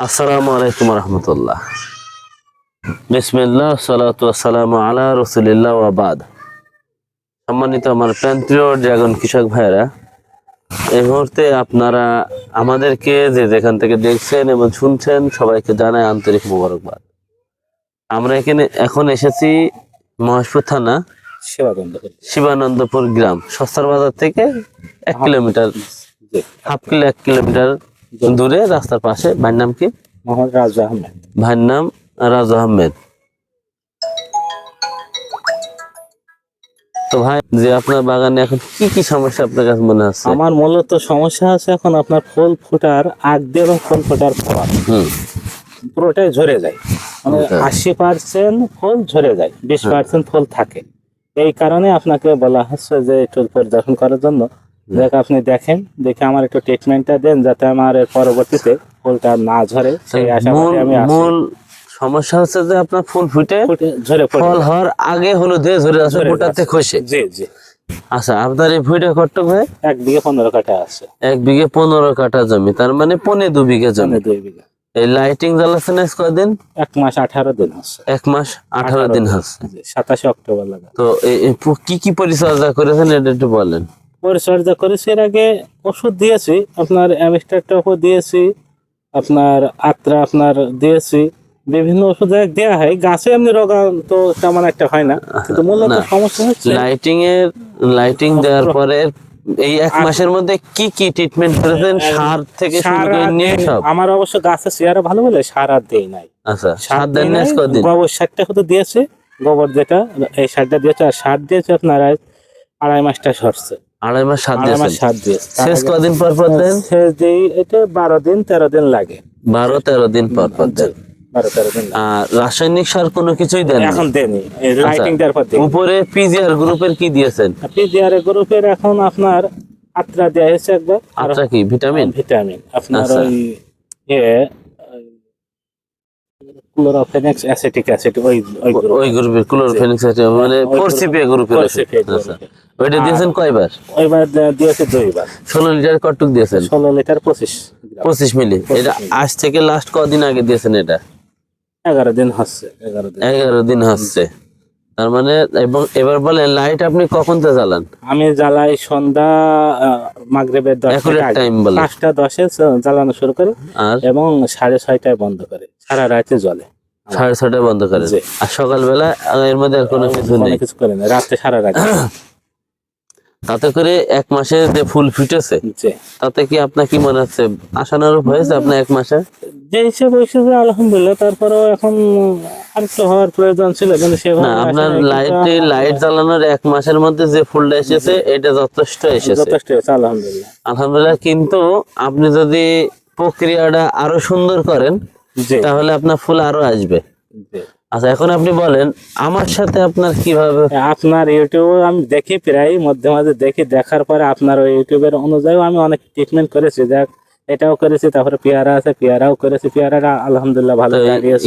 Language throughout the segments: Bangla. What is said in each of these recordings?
আসসালামু আলাইকুম রহমতুল্লাহ। বিসমিল্লাহ সালাতু আসসালামু আলা রসুলিল্লাহ ওয়াবাদ সম্মানিত আমার প্রান্তীয় ড্রাগন কৃষক ভাইরা এই মুহূর্তে আপনারা আমাদেরকে যে যেখান থেকে দেখছেন এবং শুনছেন সবাইকে জানায় আন্তরিক মোবারকবাদ। আমরা এখানে এখন এসেছি মহেশপুর থানা সেবাগন্ধ শিবানন্দপুর গ্রাম সস্তার বাজার থেকে এক কিলোমিটার হাফ কিলো এক কিলোমিটার দূরে রাস্তার পাশে। ভাইয়ের নাম কি? মোহাম্মদ রাজু আহমেদ। ভাইয়ের নাম রাজু আহমেদ। তো ভাই যে আপনার বাগানে এখন কি কি সমস্যা আপনার কাছে মনে হচ্ছে আমার মূলত সমস্যা আছে এখন আপনার ফুল ফোটার আগ দিয়ে ফুল ফোটার পর। হুম। পুরোটাই ঝরে যায়। মানে। আশি পার্সেন্ট ফুল ঝরে যায় বিশ পার্সেন্ট ফুল থাকে। এই কারণে আপনাকে বলা হচ্ছে যে একটু পরিদর্শন করার জন্য দেখ আপনি দেখেন দেখে আমার একটু ট্রিটমেন্টটা দেন যাতে আমার পরবর্তীতে ফুলটা না ঝরে। সেই আশাবাদী আমি মূল সমস্যা হচ্ছে যে আপনার ফুল ফুটে ঝরে ফল হওয়ার আগে হলুদে ঝরে আছে ঝরে গোটাতে যাচ্ছে। খসে। জি জি। আচ্ছা আপনার এই ফুটে কট্টক ভাই? এক বিঘে পনেরো কাঠা আছে। এক বিঘে পনেরো কাঠা জমি তার মানে পনে দু বিঘে জমি। দুই বিঘা। এই লাইটিং জ্বালাচ্ছেন আজ কয়দিন এক মাস আঠারো দিন আছে এক মাস আঠারো দিন হচ্ছে। সাতাশে অক্টোবর লাগা। তো কি কি পরিচর্যা করেছেন এটা একটু বলেন। পরিচর্যা করেছি এর আগে ওষুধ দিয়েছি আপনার অ্যামিস্টার টপও দিয়েছি আপনার আত্রা আপনার দিয়েছি বিভিন্ন ওষুধ দেওয়া হয় গাছে এমনি রোগা তো তেমন একটা হয় না কিন্তু মূলত সমস্যা হচ্ছে লাইটিং এর লাইটিং দেওয়ার পরে এই এক মাসের মধ্যে কি কি ট্রিটমেন্ট করেছেন? সার থেকে শুরু সার করে নিয়ে সব? আমার অবশ্য গাছের চেয়ারা ভালো বলে সার আর দেই নাই। আচ্ছা সার দেন নাই, কদিন গোবর সারটা হয়তো দিয়েছে গোবর যেটা এই সারটা দিয়েছে আর সার দিয়েছে আপনার আড়াই মাসটা সরছে। আড়াই মাস দিয়েছেন? সার দিয়েছে। তার শেষ কদিন পর পর দেন? শেষ দিই এটা বারো দিন তেরো দিন লাগে। বারো তেরো দিন পর পর দেন। দিন রাসায়নিক সার কোনো কিছুই দেন এখন দেনি লাইটিং দেওয়ার পর উপরে পিজিআর গ্রুপের কি দিয়েছেন? পিজিআর গ্রুপের এখন আপনার আত্রা দেওয়া হয়েছে একবার। আচ্ছা কি? ভিটামিন? ভিটামিন। আপনার আচ্ছা। ওই ইয়ে ক্লোরোফেনিক্স অ্যাসিটিক অ্যাসিড ওই ওই গ্রুপের ক্লোরোফেনিক্স মানে ওই ফোর group- সিপিএ গ্রুপের গ্রুপের। ওইটা দিয়েছেন কয়বার? ওইবার দিয়েছে দুইবার। ষোলো লিটার কটুক দিয়েছেন? ষোলো লিটার পঁচিশ পঁচিশ মিলি। এটা আজ থেকে লাস্ট কদিন আগে দিয়েছেন এটা? এগারো দিন হচ্ছে এগারো এগারো দিন হচ্ছে। তার মানে এবং এবার বলেন লাইট আপনি কখন তো জ্বালান? আমি জ্বালাই সন্ধ্যা মাগরিবের দশ Accurate time বলেন। পাঁচটা দশে জ্বালানো শুরু করে আর? এবং সাড়ে ছয়টায় বন্ধ করে। সারা রাতে জ্বলে। সাড়ে ছটায় বন্ধ করে। আর সকালবেলা এর মধ্যে আর কোনো কিছু নেই? কিছু করে না। রাতে সারা রাত। তাতে করে এক মাসে যে ফুল ফুটেছে তাতে কি আপনার কি মনে হচ্ছে আশানুরূপ হয়েছে আপনার এক মাসে? যে হিসেবে হিসেবে আলহামদুলিল্লাহ। তারপরেও এখন আরেকটু হওয়ার প্রয়োজন ছিল কিন্তু সেভাবে না আপনার লাইটে লাইট জ্বালানোর এক মাসের মধ্যে যে ফুলটা এসেছে এটা যথেষ্ট এসেছে। যথেষ্ট হয়েছে আলহামদুলিল্লাহ। আলহামদুলিল্লাহ কিন্তু আপনি যদি প্রক্রিয়াটা আরও সুন্দর করেন তাহলে আপনার ফুল আরও আসবে। আচ্ছা এখন আপনি বলেন আমার সাথে আপনার কীভাবে আপনার ইউটিউবে আমি দেখি প্রায় মধ্যে মাঝে দেখি দেখার পরে আপনার ওই ইউটিউবের অনুযায়ী আমি অনেক ট্রিটমেন্ট করেছি। দেখ এটাও করেছি তারপরে পেয়ারা আছে পেয়ারাও করেছি পেয়ারাটা আলহামদুলিল্লাহ ভালো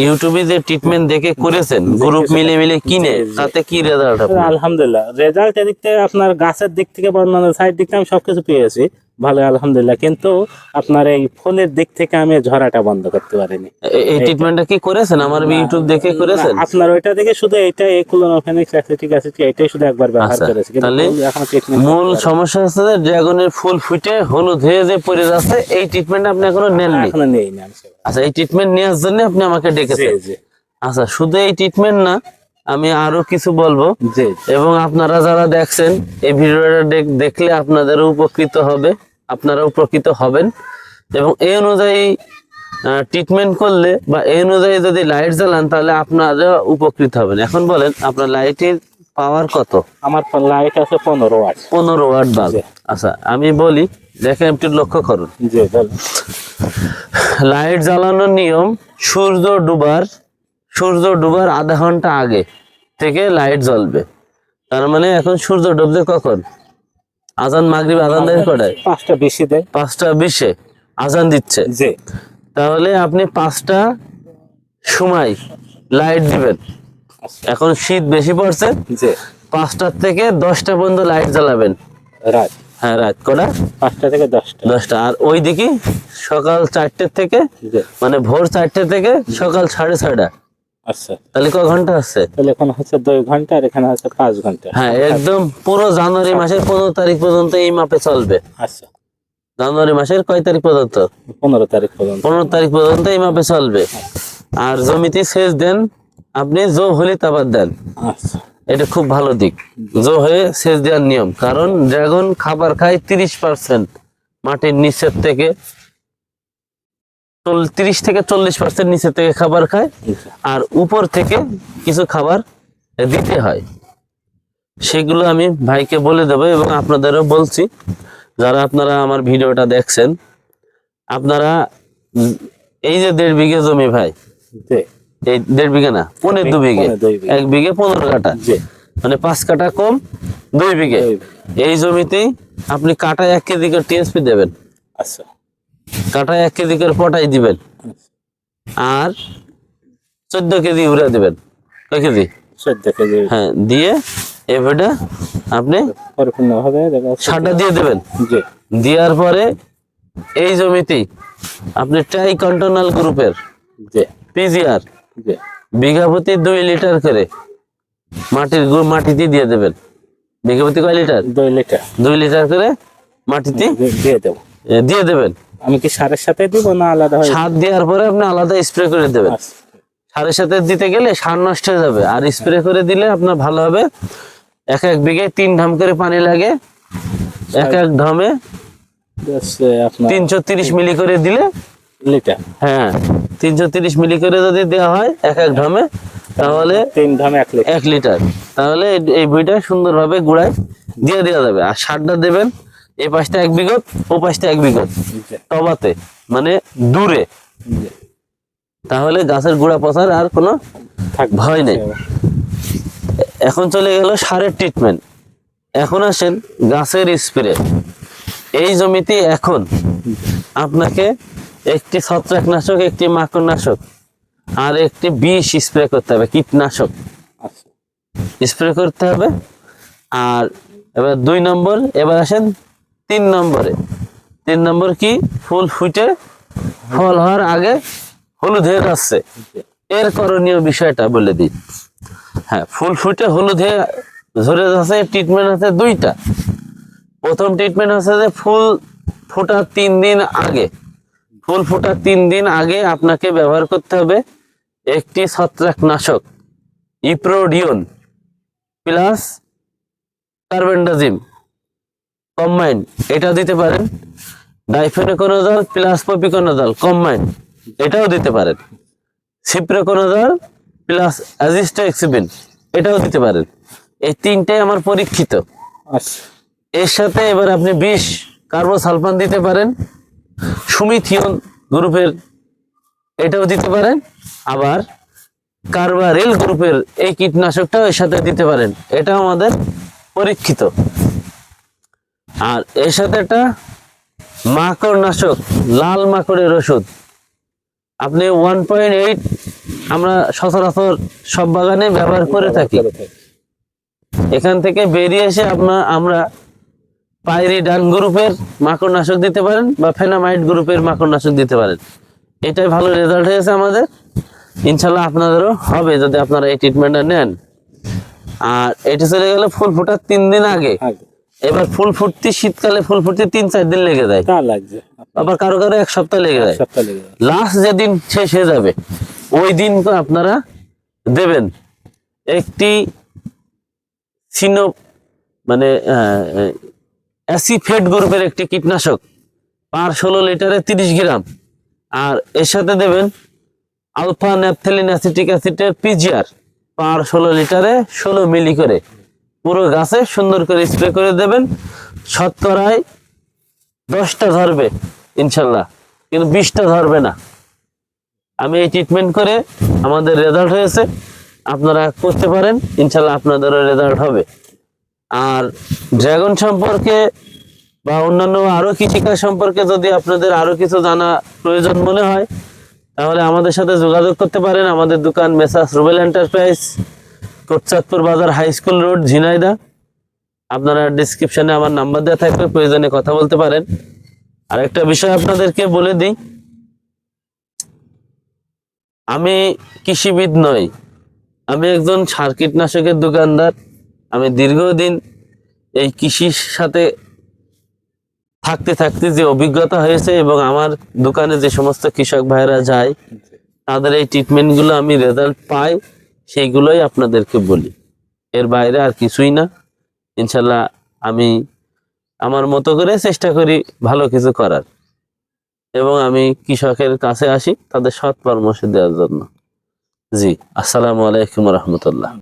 ইউটিউবে যে ট্রিটমেন্ট দেখে করেছেন গ্রুপ মিলে মিলে কিনে। তাতে কি রেজাল্ট আলহামদুলিল্লাহ। রেজাল্ট এদিক থেকে আপনার গাছের দিক থেকে বা অন্যান্য সাইড দিক থেকে আমি সবকিছু পেয়েছি। ভালো আলহামদুলিল্লাহ। কিন্তু আপনার এই ফুলের দিক থেকে আমি ঝরাটা বন্ধ করতে পারিনি। এই ট্রিটমেন্টটা কি করেছেন? আমার ইউটিউব দেখে করেছেন? আপনার ওইটা দেখে শুধু এই ক্লোনোফেনিক্স অ্যাসিটিক অ্যাসিড এটাই শুধু একবার ব্যবহার আচ্ছা, করেছি। কিন্তু তাহলে মূল সমস্যা হচ্ছে যে ড্রাগনের ফুল ফুটে হলুদ হয়ে যে পড়ে যাচ্ছে এই ট্রিটমেন্ট আপনি এখনও নেননি? এখনও নেই না আচ্ছা এই ট্রিটমেন্ট নেওয়ার জন্য আপনি আমাকে ডেকেছেন। আচ্ছা শুধু এই ট্রিটমেন্ট না আমি আরও কিছু বলব। এবং আপনারা যারা দেখছেন এই ভিডিওটা দেখ- দেখলে আপনাদেরও উপকৃত হবে আপনারাও উপকৃত হবেন। এবং এই অনুযায়ী ট্রিটমেন্ট করলে বা এই অনুযায়ী যদি লাইট জ্বালান তাহলে আপনারা উপকৃত হবেন। এখন বলেন আপনার লাইটের পাওয়ার কত? আমার লাইট আছে পনেরো ওয়াট পনেরো ওয়াট বাল্ব আচ্ছা আমি বলি দেখেন একটু লক্ষ্য করুন। লাইট জ্বালানোর নিয়ম সূর্য ডুবার সূর্য ডুবার আধা ঘণ্টা আগে থেকে লাইট জ্বলবে। তার মানে এখন সূর্য ডুবছে কখন? আজান মাগরিব আজান দেয় কটায়? পাঁচটা বেশি দেয়। পাঁচটা বিশে আজান দিচ্ছে। জি। তাহলে আপনি পাঁচটা সময় লাইট দিবেন। এখন শীত বেশি পড়ছে। জি। পাঁচটার থেকে দশটা পর্যন্ত লাইট জ্বালাবেন। রাত। হ্যাঁ রাত কটা? পাঁচটা থেকে দশটা। দশটা। আর ওই দিকে সকাল চারটে থেকে মানে ভোর চারটে থেকে সকাল সাড়ে ছয়টা। আচ্ছা তাহলে ক ঘণ্টা আছে? তাহলে এখন হচ্ছে দুই ঘণ্টা আর এখানে হচ্ছে পাঁচ ঘণ্টা। হ্যাঁ একদম পুরো জানুয়ারি মাসের পনেরো তারিখ পর্যন্ত এই মাপে চলবে। আচ্ছা। জানুয়ারি মাসের কয় তারিখ পর্যন্ত? পনেরো তারিখ পর্যন্ত। পনেরো তারিখ পর্যন্ত এই মাপে চলবে। আর জমিতে সেচ দেন আপনি জো হলে তারপর দেন। আচ্ছা। এটা খুব ভালো দিক। জো হয়ে সেচ দেওয়ার নিয়ম। কারণ ড্রাগন খাবার খায় তিরিশ পার্সেন্ট মাটির নিচের থেকে। তিরিশ থেকে চল্লিশ পার্সেন্ট নিচে থেকে খাবার খায়। আর উপর থেকে কিছু খাবার দিতে হয়। সেগুলো আমি ভাইকে বলে দেবো এবং আপনাদেরও বলছি। যারা আপনারা আমার ভিডিওটা দেখছেন আপনারা এই যে দেড় বিঘে জমি ভাই এই দেড় বিঘে না পনেরো দু বিঘে। এক বিঘে পনেরো কাটা মানে পাঁচ কাটা কম দুই বিঘে। এই জমিতেই আপনি কাটায় এক কেজি করে টিএসপি দেবেন। আচ্ছা। কাটায় এক কেজি করে পটাই দিবেন। আর চোদ্দ কেজি ইউরিয়া দিবেন। কয় কেজি? চোদ্দ কেজি। হ্যাঁ দিয়ে এভাবে আপনি সারটা দিয়ে দেবেন। দেওয়ার পরে এই জমিতেই আপনি ট্রাই কন্ট্রোনাল গ্রুপের পিজিআর বিঘা প্রতি দুই লিটার করে মাটির মাটিতে দিয়ে দেবেন। বিঘা প্রতি কয় লিটার? দুই লিটার। দুই লিটার করে মাটিতে দিয়ে দেবো। দিয়ে দেবেন। আমি কি সারের সাথে দিব না আলাদা হয় সার দেওয়ার পরে আপনি আলাদা স্প্রে করে দেবেন। আচ্ছা। সারের সাথে দিতে গেলে সার নষ্ট হয়ে যাবে। আর স্প্রে করে দিলে আপনার ভালো হবে। এক এক বিঘায় তিন ধাম করে পানি লাগে। এক এক ধামে তিনশো তিরিশ মিলি করে দিলে লিটার। হ্যাঁ তিনশো তিরিশ মিলি করে যদি দেওয়া হয় এক এক ধামে তাহলে তিন ধামে এক লিটার। এক লিটার। তাহলে এই- এই বইটা সুন্দরভাবে গুড়ায় দিয়ে দেওয়া যাবে। আর সারটা দেবেন এই পাশটা এক বিঘত ও পাশটা এক বিঘত জি। টবাতে মানে দূরে। তাহলে গাছের গুড়া পচার আর কোনো ভয় নেই। এখন চলে গেল সারের ট্রিটমেন্ট এখন আসেন গাছের স্প্রে এই জমিতে এখন আপনাকে একটি ছত্রাকনাশক একটি মাকড়নাশক আর একটি বিষ স্প্রে করতে হবে কীটনাশক। আচ্ছা। স্প্রে করতে হবে। আর এবার দুই নম্বর এবার আসেন তিন নম্বরে। তিন নম্বর কি? ফুল ফুটে ফল হওয়ার আগে হলুদ হয়ে এর করণীয় বিষয়টা বলে দিই। হ্যাঁ ফুল ফুটে হলুদ হয়ে যাচ্ছে ট্রিটমেন্ট আছে দুইটা। প্রথম ট্রিটমেন্ট আছে যে ফুল ফোটার তিন দিন আগে। ফুল ফোটার তিন দিন আগে আপনাকে ব্যবহার করতে হবে একটি ছত্রাকনাশক ইপ্রোডিয়ন প্লাস কার্বেন্ডাজিম। কম্বাইন্ড এটা দিতে পারেন। ডাইফেনোকোনোজল প্লাস পপিকোনোজল কম্বাইন এটাও দিতে পারেন। সিপ্রোকোনোজল প্লাস অ্যাজিস্টোএক্সিবিন এটাও দিতে পারেন। এই তিনটাই আমার পরীক্ষিত। আচ্ছা। এর সাথে এবার আপনি বিষ কার্বোসালফান দিতে পারেন। সুমিথিয়ন গ্রুপের এটাও দিতে পারেন। আবার কার্বারেল গ্রুপের এই কীটনাশকটাও এর সাথে দিতে পারেন। এটাও আমাদের পরীক্ষিত। আর এর সাথে একটা মাকড় নাশক লাল মাকড়ের ওষুধ। আপনি ওয়ান পয়েন্ট এইট আমরা সচরাচর সব বাগানে ব্যবহার করে থাকি। এখান থেকে বেরিয়ে এসে আপনার আমরা পাইরি ডান গ্রুপের মাকড়নাশক দিতে পারেন বা ফেনামাইট গ্রুপের মাকড়নাশক দিতে পারেন। এটাই ভালো রেজাল্ট হয়েছে আমাদের। ইনশাল্লাহ আপনাদেরও হবে যদি আপনারা এই ট্রিটমেন্টটা নেন। আর এটা চলে গেলে ফুল ফোটার তিন দিন আগে। এবার ফুল ফুটতে শীতকালে ফুল ফুটতে তিন চার দিন লেগে যায়। আবার কারও কারও এক সপ্তাহ লেগে যায়। লাস্ট যেদিন শেষ হয়ে যাবে ওই দিন তো আপনারা দেবেন একটি সিনো মানে অ্যাসিফেট গ্রুপের একটি কীটনাশক পার ষোলো লিটারে তিরিশ গ্রাম। আর এর সাথে দেবেন আলফা ন্যাপথেলিন অ্যাসিটিক অ্যাসিডের পিজিআর পার ষোলো লিটারে ষোলো মিলি করে। পুরো গাছে সুন্দর করে স্প্রে করে দেবেন। শতকরায় দশটা ধরবে, ইনশাল্লাহ। কিন্তু বিশটা ধরবে না। আমি এই ট্রিটমেন্ট করে আমাদের রেজাল্ট হয়েছে। আপনারা করতে পারেন, ইনশাল্লাহ আপনাদেরও রেজাল্ট হবে। আর ড্রাগন সম্পর্কে বা অন্যান্য আরও কৃষিকাজ সম্পর্কে যদি আপনাদের আরও কিছু জানা প্রয়োজন মনে হয়, তাহলে আমাদের সাথে যোগাযোগ করতে পারেন। আমাদের দোকান মেসাস রুবেল এন্টারপ্রাইজ কোটচাঁদপুর বাজার হাই স্কুল রোড ঝিনাইদা আপনারা ডিসক্রিপশনে আমার নাম্বার দেওয়া থাকবে, প্রয়োজনে কথা বলতে পারেন। আর একটা বিষয় আপনাদেরকে বলে দিই। আমি কৃষিবিদ নই। আমি একজন সার কীটনাশকের দোকানদার। আমি দীর্ঘদিন এই কৃষির সাথে থাকতে থাকতে যে অভিজ্ঞতা হয়েছে এবং আমার দোকানে যে সমস্ত কৃষক ভাইরা যায়, তাদের এই ট্রিটমেন্টগুলো আমি রেজাল্ট পাই। সেইগুলোই আপনাদেরকে বলি। এর বাইরে আর কিছুই না। ইনশাল্লাহ আমি আমার মতো করে চেষ্টা করি ভালো কিছু করার। এবং আমি কৃষকের কাছে আসি, তাদের সৎ পরামর্শ দেওয়ার জন্য। জি, আসসালামু আলাইকুম রহমতুল্লাহ।